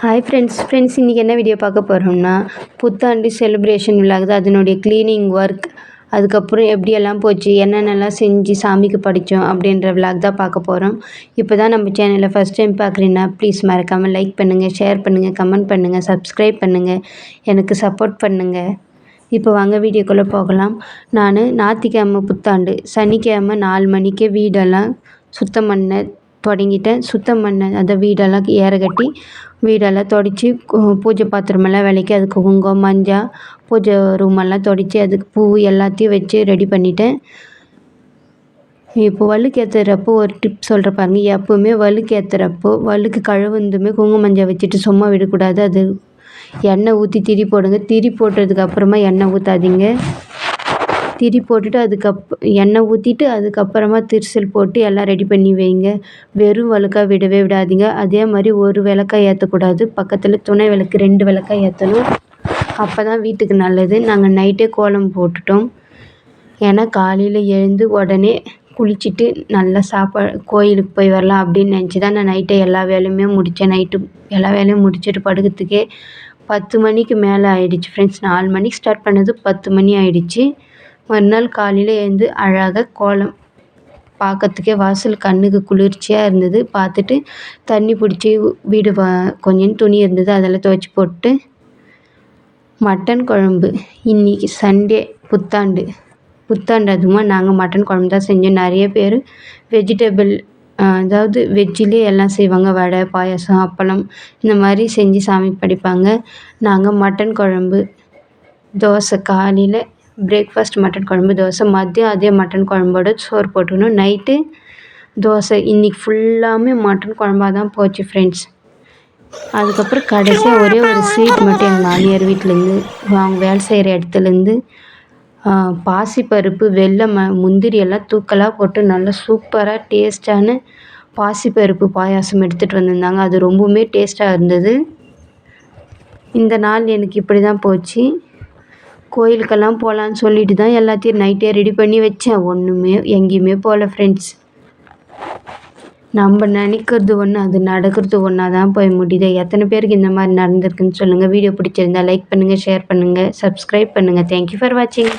Hi friends friends இன்றைக்கி என்ன video பார்க்க போகிறோம்னா புத்தாண்டு செலிப்ரேஷன் விழாகுது அதனுடைய க்ளீனிங் ஒர்க் அதுக்கப்புறம் எப்படியெல்லாம் போச்சு என்னென்னலாம் செஞ்சு சாமிக்கு படித்தோம் அப்படின்ற விளாக் தான் பார்க்க போகிறோம் இப்போ தான் நம்ம சேனலில் ஃபஸ்ட் டைம் பார்க்குறீங்கன்னா ப்ளீஸ் மறக்காமல் லைக் பண்ணுங்கள் ஷேர் பண்ணுங்கள் கமெண்ட் பண்ணுங்கள் சப்ஸ்கிரைப் பண்ணுங்கள் எனக்கு சப்போர்ட் பண்ணுங்கள் இப்போ வாங்க வீடியோக்குள்ளே போகலாம். நான் ஞாத்திக்கிழமை புத்தாண்டு சனிக்கிழம நாலு மணிக்கே வீடெல்லாம் சுத்தம் பண்ண தொடங்கிட்டேன். சுத்தம் பண்ண அந்த வீடெல்லாம் ஏற கட்டி வீடெல்லாம் தொடச்சி பூஜை பாத்திரமெல்லாம் விளக்கி அதுக்கு குங்குமம் மஞ்சள் பூஜை ரூமெல்லாம் தொடச்சி அதுக்கு பூ எல்லாத்தையும் வச்சு ரெடி பண்ணிட்டேன். இப்போ வழுக்கு ஏற்றுறப்போ ஒரு டிப் சொல்கிற பாருங்க. எப்போவுமே வழுக்கு ஏற்றுறப்போ வழுக்கு கழுவுந்துமே குங்குமம் மஞ்சள் வச்சுட்டு சும்மா விடக்கூடாது. அது எண்ணெய் ஊற்றி திரி போடுங்க. திரி போட்டதுக்கு அப்புறமா எண்ணெய் ஊற்றாதீங்க திரி போட்டுட்டு அதுக்கப் எண்ணெய் ஊற்றிட்டு அதுக்கப்புறமா திரிசல் போட்டு எல்லாம் ரெடி பண்ணி வைங்க. வெறும் விளக்கா விடவே விடாதீங்க. அதே மாதிரி ஒரு விளக்கா ஏற்றக்கூடாது பக்கத்தில் துணை விளக்கு ரெண்டு விளக்கா ஏற்றணும் அப்போ தான் வீட்டுக்கு நல்லது. நாங்கள் நைட்டே கோலம் போட்டுட்டோம். ஏன்னா காலையில் எழுந்து உடனே குளிச்சுட்டு நல்லா சாப்பாடு கோயிலுக்கு போய் வரலாம் அப்படின்னு நினச்சி தான் நான் நைட்டே எல்லா வேலையுமே முடித்தேன் நைட்டு எல்லா வேலையும் முடிச்சுட்டு படுக்கிறதுக்கே பத்து மணிக்கு மேலே ஆயிடுச்சு ஃப்ரெண்ட்ஸ் நாலு மணிக்கு ஸ்டார்ட் பண்ணது பத்து மணி ஆயிடுச்சு. மறுநாள் காலையில் எழுந்து அழகாக கோலம் பார்க்கறதுக்கே வாசல் கண்ணுக்கு குளிர்ச்சியாக இருந்தது. பார்த்துட்டு தண்ணி பிடிச்சி வீடு வ கொஞ்சம் துணி இருந்தது. அதெல்லாம் துவைச்சி போட்டு மட்டன் குழம்பு. இன்றைக்கி சண்டே புத்தாண்டு. புத்தாண்டு அதுவுமா நாங்கள் மட்டன் குழம்பு தான் செஞ்சோம். நிறைய பேர் வெஜிடபிள் அதாவது வெஜ்ஜிலே எல்லாம் செய்வாங்க. வடை பாயாசம் அப்பளம் இந்த மாதிரி செஞ்சு சாமி படிப்பாங்க நாங்கள் மட்டன் குழம்பு தோசை காலையில் பிரேக்ஃபாஸ்ட் மட்டன் குழம்பு தோசை மதியம் அதே மட்டன் குழம்போட சோறு போட்டுக்கணும். நைட்டு தோசை இன்றைக்கி ஃபுல்லாமே மட்டன் குழம்பாக தான் போச்சு ஃப்ரெண்ட்ஸ் அதுக்கப்புறம் கடைசியாக ஒரே ஒரு ஸ்வீட் மட்டும் எங்கள் மாமியார் வீட்டிலேருந்து அவங்க வேலை செய்கிற இடத்துலேருந்து பாசிப்பருப்பு வெள்ளை ம முந்திரி எல்லாம் தூக்கலாக போட்டு நல்லா சூப்பராக டேஸ்ட்டான பாசிப்பருப்பு பாயாசம் எடுத்துகிட்டு வந்திருந்தாங்க. அது ரொம்பவுமே டேஸ்ட்டாக இருந்தது. இந்த நாள் எனக்கு இப்படி தான் போச்சு. கோயிலுக்கெல்லாம் போகலான்னு சொல்லிட்டு தான் எல்லாத்தையும் நைட்டே ரெடி பண்ணி வச்சேன். ஒன்றுமே எங்கேயுமே போகல ஃப்ரெண்ட்ஸ் நம்ம நினைக்கிறது ஒன்று அது நடக்கிறது ஒன்றா தான் போய் முடியுது. எத்தனை பேருக்கு இந்த மாதிரி நடந்திருக்குன்னு சொல்லுங்கள் வீடியோ பிடிச்சிருந்தா லைக் பண்ணுங்கள் ஷேர் பண்ணுங்கள் சப்ஸ்கிரைப் பண்ணுங்கள் தேங்க்யூ ஃபார் வாட்சிங்